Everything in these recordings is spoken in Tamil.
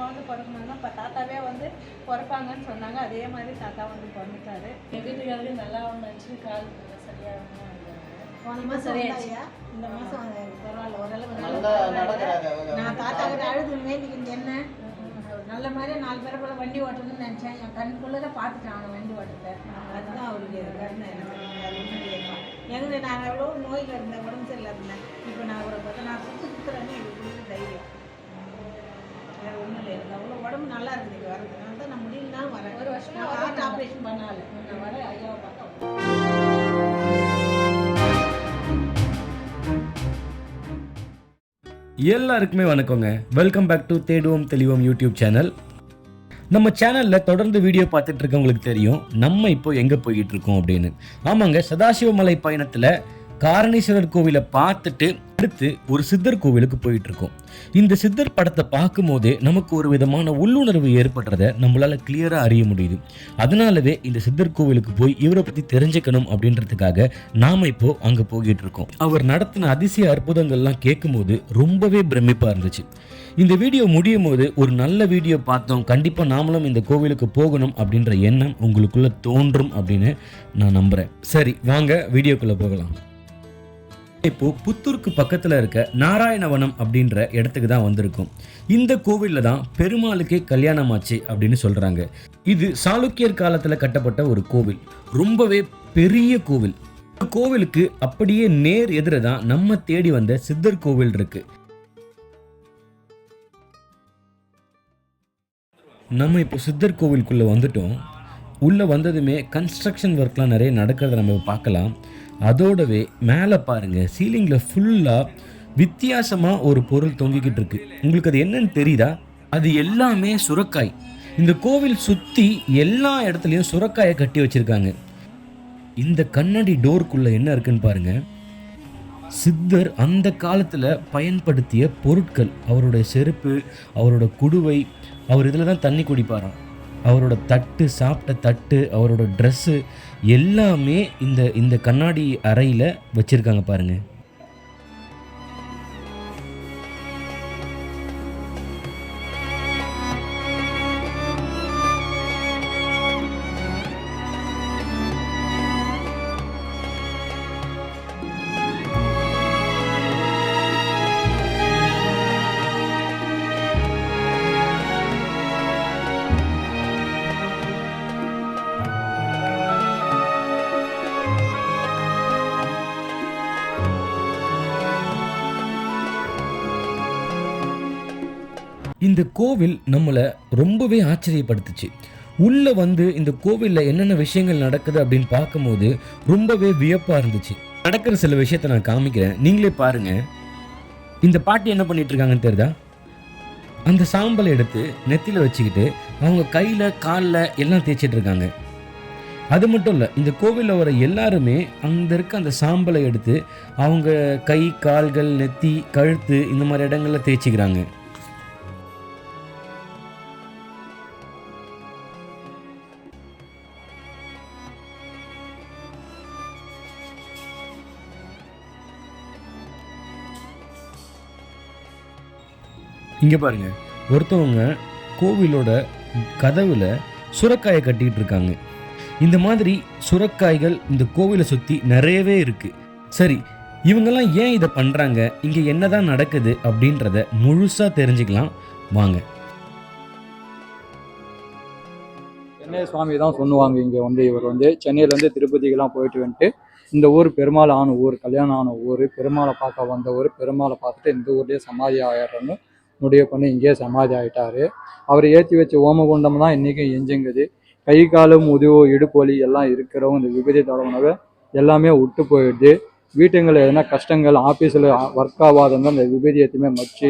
குழந்தை பிறக்கணும்னா இப்போ தாத்தாவே வந்து பிறப்பாங்கன்னு சொன்னாங்க. அதே மாதிரி தாத்தா வந்து பிறந்துட்டாரு. என் வீட்டுக்காரரு நல்லா நினச்சி கால் சரியாகணும் போன மாதம் வந்தாயா? இந்த மாதம் பரவாயில்ல ஓரளவு நல்லா நடக்கிறாங்க அவங்க. நான் தாத்தா கிட்ட அழுது வேண்டிக்கிட்டு என்ன? நல்ல மாதிரியே நாலு பேரை போல வண்டி ஓட்டணும்னு நினச்சேன். என் கண்ணுக்குள்ளே பார்த்துட்டேன் அவனை வண்டி ஓட்டத்தை அதுதான் அவருடைய கருணை. எனக்கு வேற ஒண்ணும் இல்லைப்பா. எங்க நான் எவ்வளோ நோயில் இருந்தேன் உடம்பு சரியில்லை இருந்தேன் இப்போ நான் அவரை பார்த்தா நான் சுற்றி சுற்றுறேன்னு எனக்கு கொடுத்து தைரியம். வேற ஒன்றும் இல்லை. எனக்கு அவ்வளோ உடம்பு நல்லா இருக்குது இங்கே வரது அதனால தான் நான் முடியலனாலும் வரேன். ஒரு வருஷமா ஹார்ட். ஆப்ரேஷன் பண்ணால நான் வரேன். ஐயாவை பார்த்தா எல்லாருக்குமே வணக்கங்க. வெல்கம் பேக் டு தேடுவோம் தெளிவோம் யூடியூப் சேனல் நம்ம சேனலில் தொடர்ந்து வீடியோ பார்த்துட்டு இருக்கவங்களுக்கு தெரியும் நம்ம இப்போ எங்கே போய்கிட்டு இருக்கோம் அப்படின்னு. ஆமாங்க சதாசிவமலை பயணத்தில் காரணீஸ்வரர் கோவிலை பார்த்துட்டு அடுத்து ஒரு சித்தர் கோவிலுக்கு போயிட்டு இருக்கோம் இந்த சித்தர் படத்தை பார்க்கும்போதே நமக்கு ஒரு விதமான உள்ளுணர்வு ஏற்படுறத நம்மளால கிளியரா அறிய முடியுது. அதனாலவே இந்த சித்தர் கோவிலுக்கு போய் இவரை பற்றி தெரிஞ்சுக்கணும் அப்படின்றதுக்காக நாம இப்போ அங்கே போயிட்டு இருக்கோம் அவர் நடத்தின அதிசய அற்புதங்கள்லாம் கேட்கும்போது ரொம்பவே பிரமிப்பாக இருந்துச்சு. இந்த வீடியோ முடியும் போது ஒரு நல்ல வீடியோ பார்த்தோம். கண்டிப்பாக நாமளும் இந்த கோவிலுக்கு போகணும் அப்படின்ற எண்ணம் உங்களுக்குள்ள தோன்றும் அப்படின்னு நான் நம்புறேன். சரி வாங்க வீடியோக்குள்ளே போகலாம். இப்போ புத்தூருக்கு பக்கத்தில் இருக்க நாராயணவனம் அப்படின்ற இடத்துக்கு தான் வந்திருக்கும். இந்த கோவிலில் தான் பெருமாளுக்கே கல்யாணம் ஆச்சு அப்படின்னு சொல்கிறாங்க இது சாளுக்கியர் காலத்தில் கட்டப்பட்ட ஒரு கோவில். ரொம்பவே பெரிய கோவில். கோவிலுக்கு அப்படியே நேர் எதிர தான் நம்ம தேடி வந்த சித்தர் கோவில் இருக்கு. நம்ம இப்போ சித்தர் கோவிலுக்குள்ளே வந்துட்டோம். உள்ளே வந்ததுமே கன்ஸ்ட்ரக்ஷன் ஒர்க்லாம் நிறைய நடக்கிறத நம்ம பார்க்கலாம். அதோடவே மேலே பாருங்கள் சீலிங்கில் ஃபுல்லாக வித்தியாசமாக ஒரு பொருள் தொங்கிக்கிட்டு இருக்கு. உங்களுக்கு அது என்னன்னு தெரியுதா? அது எல்லாமே சுரக்காய். இந்த கோவில் சுற்றி எல்லா இடத்துலையும் சுரக்காயை கட்டி வச்சுருக்காங்க. இந்த கண்ணாடி டோருக்குள்ளே என்ன இருக்குன்னு பாருங்கள் சித்தர் அந்த காலத்தில் பயன்படுத்திய பொருட்கள் அவருடைய செருப்பு அவரோட குடுவை அவர் இதில் தான் தண்ணி குடிப்பாராம். அவரோட தட்டு சாப்பிட்ட தட்டு அவரோட ட்ரெஸ்ஸு எல்லாமே இந்த இந்த கண்ணாடி அறையில் வச்சுருக்காங்க பாருங்கள் இந்த கோவில் நம்மளை ரொம்பவே ஆச்சரியப்படுத்துச்சு. உள்ளே வந்து இந்த கோவிலில் என்னென்ன விஷயங்கள் நடக்குது அப்படின்னு பார்க்கும்போது ரொம்பவே வியப்பாக இருந்துச்சு. நடக்கிற சில விஷயத்த நான் காமிக்கிறேன். நீங்களே பாருங்கள் இந்த பாட்டி என்ன பண்ணிகிட்ருக்காங்கன்னு தெரியுதா? அந்த சாம்பலை எடுத்து நெத்தியில் வச்சுக்கிட்டு அவங்க கையில் காலில் எல்லாம் தேய்ச்சிட்டு இருக்காங்க அது மட்டும் இல்லை இந்த கோவிலில் வர எல்லாருமே அங்கே இருக்க அந்த சாம்பலை எடுத்து அவங்க கை கால்கள் நெத்தி கழுத்து இந்த மாதிரி இடங்களில் தேய்ச்சிக்கிறாங்க. இங்கே பாருங்க. ஒருத்தவங்க கோவிலோட கதவில் சுரக்காயை கட்டிக்கிட்டு இருக்காங்க இந்த மாதிரி சுரக்காய்கள் இந்த கோவிலை சுற்றி நிறையவே இருக்குது சரி இவங்கெல்லாம் ஏன் இதை பண்ணுறாங்க இங்கே என்னதான் நடக்குது அப்படின்றத முழுசாக தெரிஞ்சுக்கலாம். வாங்க. சென்னை சுவாமி தான் சொல்லுவாங்க இங்கே வந்து இவர் வந்து. சென்னையிலேருந்து திருப்பதிக்கெல்லாம் போயிட்டு வந்துட்டு இந்த ஊர் பெருமாள் ஆன ஊர் கல்யாணம் ஆன ஊர் பெருமாளை பார்க்க வந்த ஊர் பெருமாளை பார்த்துட்டு இந்த ஊர்லேயே சமாதி ஆயிடுறோன்னு முடிவு பண்ணி இங்கேயே சமாதி ஆகிட்டார் அவர் ஏற்றி வச்ச ஓமகுண்டம் தான் இன்றைக்கும் எஞ்சுங்குது. கை காலும் முதுகு இடுப்பு வலி எல்லாம் இருக்கிறவங்க இந்த விபதி தொடங்கினவை எல்லாமே விட்டு போயிடுது. வீட்டுங்களில் எதனா கஷ்டங்கள் ஆஃபீஸில் ஒர்க் ஆகாதவங்க இந்த விபதி எத்தையுமே மச்சு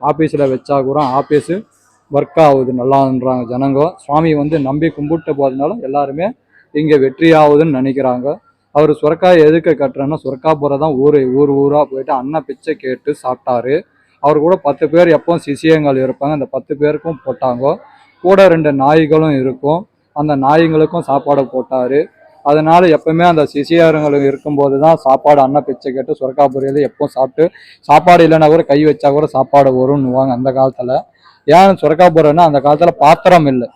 ஆஃபீஸில் வச்சா கூட ஆஃபீஸு ஒர்க் ஆகுது நல்லான்றாங்க ஜனங்க. சுவாமி வந்து நம்பி கும்பிட்டு போகிறதுனால எல்லாருமே இங்கே வெற்றி ஆகுதுன்னு நினைக்கிறாங்க. அவர் சுரக்காய் எதுக்கு கட்டுறேன்னா சுரக்காப்புறம் போகிறதான் ஊர் ஊர் ஊராக போயிட்டு அண்ணன் பிச்சை கேட்டு சாப்பிட்டாரு. அவர் கூட பத்து பேர் எப்பவும் சிசியங்கள் இருப்பாங்க. அந்த பத்து பேருக்கும் போட்டாங்க. கூட ரெண்டு நாய்களும் இருக்கும். அந்த நாய்களுக்கும் சாப்பாடு போட்டார். அதனால் எப்பவுமே அந்த சிசியாருங்களுக்கு இருக்கும்போது தான் சாப்பாடு அண்ணன் பிச்சை கேட்டு சுரக்கா பொரியல் எப்போ சாப்பிட்டு சாப்பாடு இல்லைன்னா கூட கை வச்சா கூட சாப்பாடு வரும்னுவாங்க அந்த காலத்தில். ஏன் சுரக்கா போறேன்னா அந்த காலத்தில் பாத்திரம் இல்லை.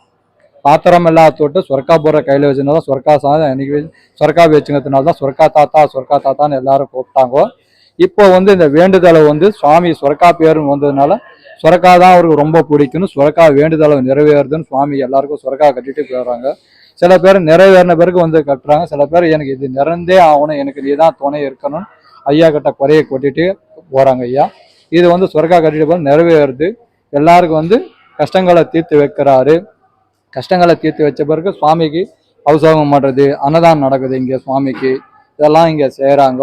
பாத்திரம் இல்லாத தொட்டு சொர்க்கா கையில் கையில தான் சொர்க்கா சாதம் இன்னைக்கு சொர்க்கா வச்சுங்கிறதுனால தான் சொர்க்கா தாத்தா சொர்க்கா தாத்தான்னு எல்லாரும் கூப்பிட்டாங்க. இப்போ வந்து இந்த வேண்டுதலை வந்து சுவாமி சுரக்கா பேருன்னு வந்ததுனால சொரக்கா தான் அவருக்கு ரொம்ப பிடிக்கும்னு சொரக்கா வேண்டுதலை நிறைவேறுதுன்னு சுவாமி எல்லாருக்கும் சுரக்கா கட்டிட்டு போயிடுறாங்க. சில பேர் நிறைவேறின பிறகு வந்து கட்டுறாங்க. சில பேர் எனக்கு இது நிறந்தே ஆகணும் எனக்கு நீ தான் துணை இருக்கணும் ஐயா கிட்ட குறைய கொட்டிட்டு போகிறாங்க ஐயா. இது வந்து சுரக்கா கட்டிட்டு போகிற நிறைவேறுது. எல்லாருக்கும் வந்து கஷ்டங்களை தீர்த்து வைக்கிறாரு. கஷ்டங்களை தீர்த்து வச்ச பிறகு சுவாமிக்கு அவசகம் பண்ணுறது அன்னதானம் நடக்குது இங்கே சுவாமிக்கு. இதெல்லாம் இங்கே செய்கிறாங்க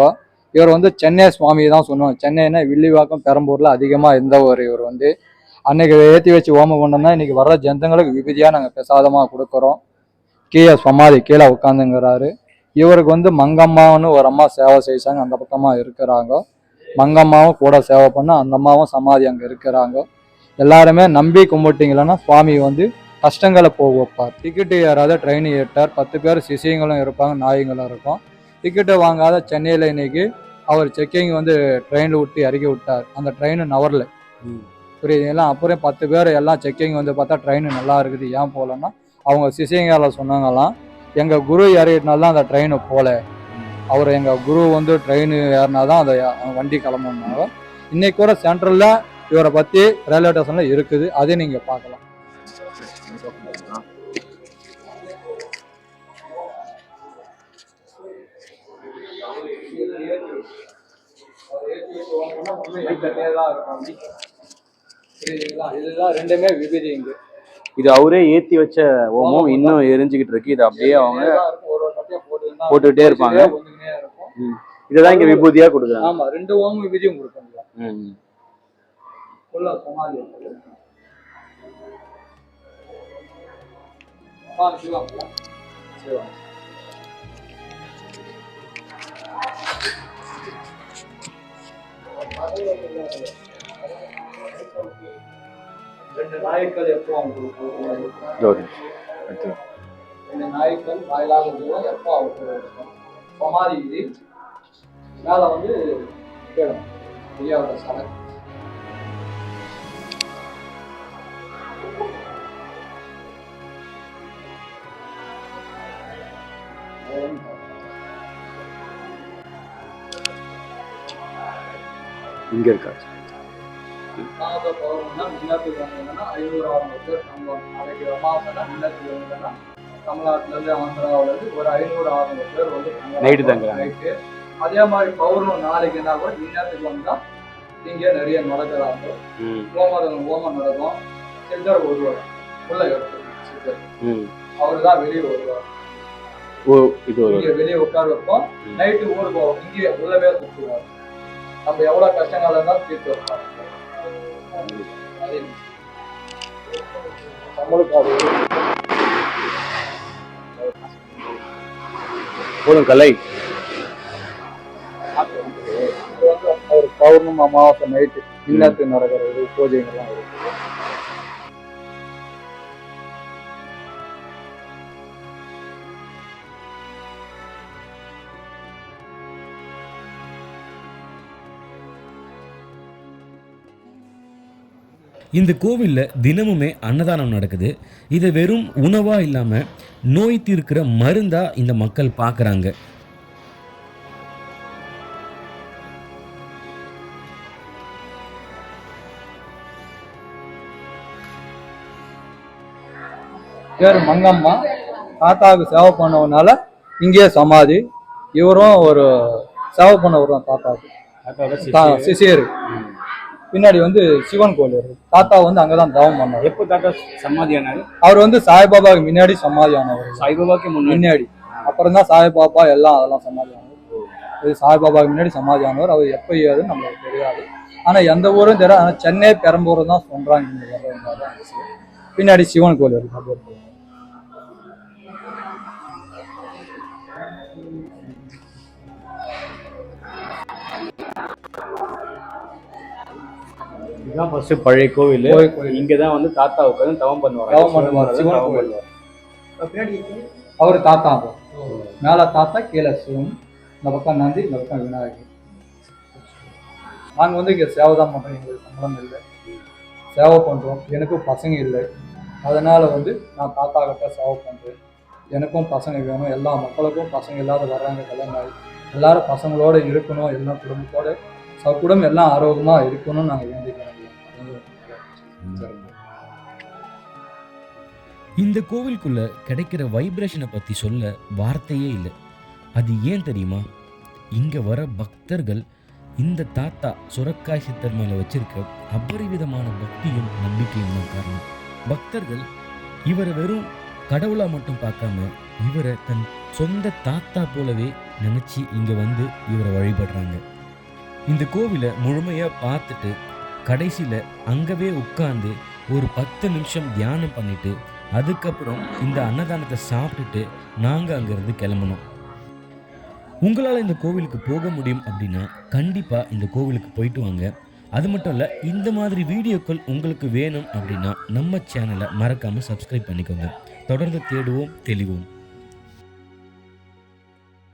இவர் வந்து சென்னை சுவாமி தான் சொன்னோம். சென்னைன்னா வில்லிவாக்கம் பெரம்பூர்ல அதிகமாக இருந்தவர் இவர் வந்து. அன்னைக்கு ஏற்றி வச்சு ஓமம் கொண்டோம்னா இன்னைக்கு வர்ற ஜனங்களுக்கு விபதியாக நாங்கள் பிரசாதமாக கொடுக்குறோம். கீழே சமாதி கீழே உட்காந்துங்கிறாரு இவருக்கு வந்து மங்கம்மான்னு ஒரு அம்மா சேவை செய்தாங்க அந்த பக்கமாக இருக்கிறாங்க. மங்கம்மாவும் கூட சேவை பண்ண அந்த அம்மாவும் சமாதி அங்கே இருக்கிறாங்க. எல்லாருமே நம்பி கும்பிட்டீங்களன்னா சுவாமி வந்து கஷ்டங்களை போக வைப்பார். டிக்கெட்டு ஏறாத ட்ரெயின் ஏற்றார் பத்து பேர் சிசியங்களும் இருப்பாங்க நாய்ங்களும் இருக்கும். டிக்கெட்டு வாங்காத சென்னையில் இன்னைக்கு அவர் செக்கிங் வந்து ட்ரெயினில் விட்டு இறக்கி விட்டார். அந்த ட்ரெயின் நவரல. புரியுதுங்களா அப்புறம் பத்து பேர் எல்லாம் செக்கிங் வந்து பார்த்தா ட்ரெயின் நல்லா இருக்குது. ஏன் போகலன்னா அவங்க சிசியங்கால சொன்னாங்களாம் எங்கள் குரு இறங்கிட்டனால தான் அந்த ட்ரெயின் போகல அவர் எங்கள் குரு வந்து ட்ரெயின் ஏறினா தான் அந்த வண்டி கிளம்புனாங்க இன்னைக்கு கூட சென்ட்ரலில் இவரை பற்றி ரயில்வே ஸ்டேஷனில் இருக்குது. அதையும் நீங்கள் பார்க்கலாம். இதுதான் ரெண்டுமே விபதி இங்க இது அவரே ஏத்தி வச்ச ஓமம் இன்னும் எரிஞ்சுக்கிட்டு இருக்கு. இது அப்படியே அவங்க போட்டுக்கிட்டே இருப்பாங்க. இதெல்லாம் இங்க விபூதியா கொடுக்குறாங்க. ஆமா ரெண்டு ஓம் விபதியும் கொடுப்பாங்க சிவம். சிவம். இதோ ஒரு நிமிஷம். எடுத்துக்கிறேன். ரெண்டு நாய்க்கள் வாயிலாக உள்ளது எப்போ அவருக்கு இருக்கும் சமாதி மேலே வந்து கேளும் ஐயாவோட சலை மின்னத்துக்கு வந்தீங்கன்னா தமிழ்நாட்டிலேருந்து ஆந்திராவிலேருந்து ஒரு ஐநூறு ஆறுநூறு பேர் வந்து தங்குறாங்க. நைட்டு அதே மாதிரி பௌர்ணமி நாளைக்குன்னா கூட மின்னத்துக்கு வந்தால் இங்கே நிறைய நடக்கிறாங்க ம். ஓமம் நடக்கும். சித்தர் ஒருவர் சித்தர். அவர் தான் வெளியே வருவார். இங்கே வெளியே உட்கார வைப்போம். நைட்டு ஊருக்கு இங்கே உள்ளவே சுற்றுவார் நம்ம எவ்வளோ கஷ்டங்கள் இருந்தாலும் தீர்த்து அது போதும் கலை. ஒரு பௌர்ணமி அமாவாசை நைட்டு இன்னத்துக்கு நடக்கிறது பூஜைகள்லாம் இருக்கு. இந்த கோவிலில் தினமுமே அன்னதானம் நடக்குது. இதை வெறும் உணவாக இல்லாமல் நோய் தீர்க்கிற மருந்தாக இந்த மக்கள் பார்க்குறாங்க பேர் மங்கம்மா. தாத்தாவுக்கு சேவை பண்ணவனால இங்கேயே சமாதி. இவரும் ஒரு சேவை பண்ணவர் தான் தாத்தாவுக்கு சிசியர் பின்னாடி வந்து சிவன் கோயில் இருக்கு தாத்தா வந்து அங்கதான் தவம் பண்ணார். எப்போ தாத்தா சமாதியானாரு அவர் வந்து சாய்பாபாவுக்கு முன்னாடி சமாதி ஆனவர். சாய்பாபாக்கு முன்னாடி? அப்புறம் தான் சாய்பாபா எல்லாம் அதெல்லாம் சமாதி ஆனவர். இது சாய்பாபாவுக்கு முன்னாடி சமாதி ஆனவர். அவர் எப்போ ஏதுன்னு நம்மளுக்கு தெரியாது. ஆனா எந்த ஊரும் தெரியாது. ஆனா சென்னை பெரம்பூர் தான் சொல்றாங்க. பின்னாடி சிவன் கோயில் இருக்கு இதுதான் ஃபர்ஸ்ட் பழைய கோவில். இங்க தான் வந்து தாத்தா உட்காந்து தவம் பண்ணுவாங்க தவம் பண்ணுவார். சிவன் கோயில் பண்ணுவார். அவர் தாத்தா. மேல தாத்தா கீழே சிவன். இந்த பக்கம் நந்தி இந்த பக்கம் விநாயகர். நாங்க வந்து இங்க சேவை தான் பண்றோம். எங்களுக்கு சம்பளம் இல்லை. சேவை பண்ணுறோம் எனக்கும் பசங்க இல்லை. அதனால் வந்து நான் தாத்தா கிட்ட சேவை பண்ணுறேன் எனக்கும் பசங்க வேணும். எல்லா மக்களுக்கும் பசங்க இல்லாத வர்றாங்க கல்யாணம் எல்லாரும் பசங்களோட இருக்கணும். எல்லாம் குடும்பத்தோட ச- குடும்பம் எல்லாம் ஆரோக்கியமாக இருக்கணும்னு நாங்கள் வேண்டிக்கிறோம். இந்த கோவிலுக்குள்ள கிடைக்கிற வைப்ரேஷனை பற்றி சொல்ல வார்த்தையே இல்லை. அது ஏன் தெரியுமா? இங்கே வர பக்தர்கள் இந்த தாத்தா சுரக்காய் சித்தர் மேலே வச்சிருக்க அபரிவிதமான பக்தியும் நம்பிக்கையும் தான் காரணம். பக்தர்கள் இவரை வெறும் கடவுளாக மட்டும் பார்க்காம இவரை தன் சொந்த தாத்தா போலவே நினச்சி இங்கே வந்து இவரை வழிபடுறாங்க. இந்த கோவிலை முழுமையாக பார்த்துட்டு கடைசியில் அங்கவே உட்காந்து ஒரு பத்து நிமிஷம் தியானம் பண்ணிட்டு அதுக்கப்புறம் இந்த அன்னதானத்தை சாப்பிட்டுட்டு நாங்கள் அங்கேருந்து கிளம்பணும். உங்களால் இந்த கோவிலுக்கு போக முடியும் அப்படின்னா கண்டிப்பாக இந்த கோவிலுக்கு போயிட்டு வாங்க. அது மட்டும் இல்லை இந்த மாதிரி வீடியோக்கள் உங்களுக்கு வேணும் அப்படின்னா நம்ம சேனலை மறக்காமல் சப்ஸ்கிரைப் பண்ணிக்கோங்க. தொடர்ந்து தேடுவோம் தெளிவோம்.